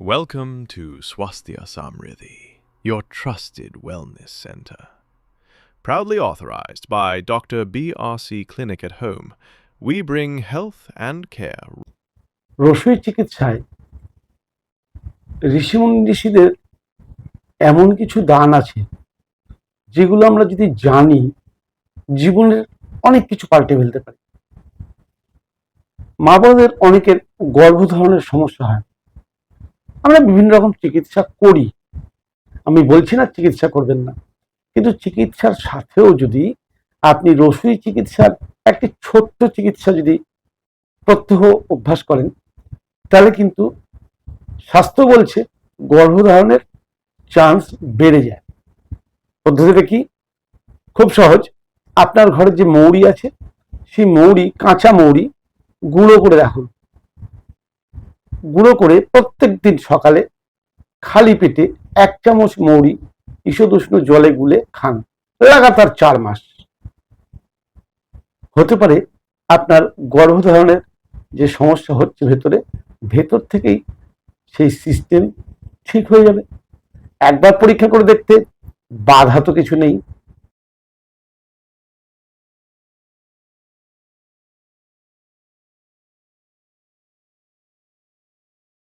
Welcome to Swasthya Samriddhi, your trusted wellness center. Proudly authorized by Dr. BRC Clinic at Home, we bring health and care রসই চিকিৎসায় ঋষিমুনি ঋষিদের এমন কিছু দান আছে যেগুলো আমরা যদি জানি জীবনের অনেক কিছু পাল্টে ফেলতে পারি মা বোনদের অনেকের গর্ভধারণের সমস্যা হয় আমরা বিভিন্ন রকম চিকিৎসা করি। আমি বলছি না চিকিৎসা করবেন না। কিন্তু চিকিৎসার সাথেও যদি আপনি রসুই চিকিৎসার একটি ছোট্ট চিকিৎসা যদি প্রত্যহ অভ্যাস করেন, তাহলে কিন্তু স্বাস্থ্য বলছে গর্ভধারণের চান্স বেড়ে যায়। পদ্ধতিটা কি? খুব সহজ। আপনার ঘরে যে মৌরি আছে, সেই মৌরি, কাঁচা মৌরি গুঁড়ো করে রাখুন। গুঁড়ো করে প্রত্যেক দিন সকালে খালি পেটে এক চামচ মৌরি, ঈষদুষ্ণ জলে গুলে খান। লাগাতার চার মাস। হতে পারে আপনার গর্ভধারণের যে সমস্যা হচ্ছে ভেতরে, ভেতর থেকেই সেই সিস্টেম ঠিক হয়ে যাবে। একবার পরীক্ষা করে দেখতে, বাধা তো কিছু নেই।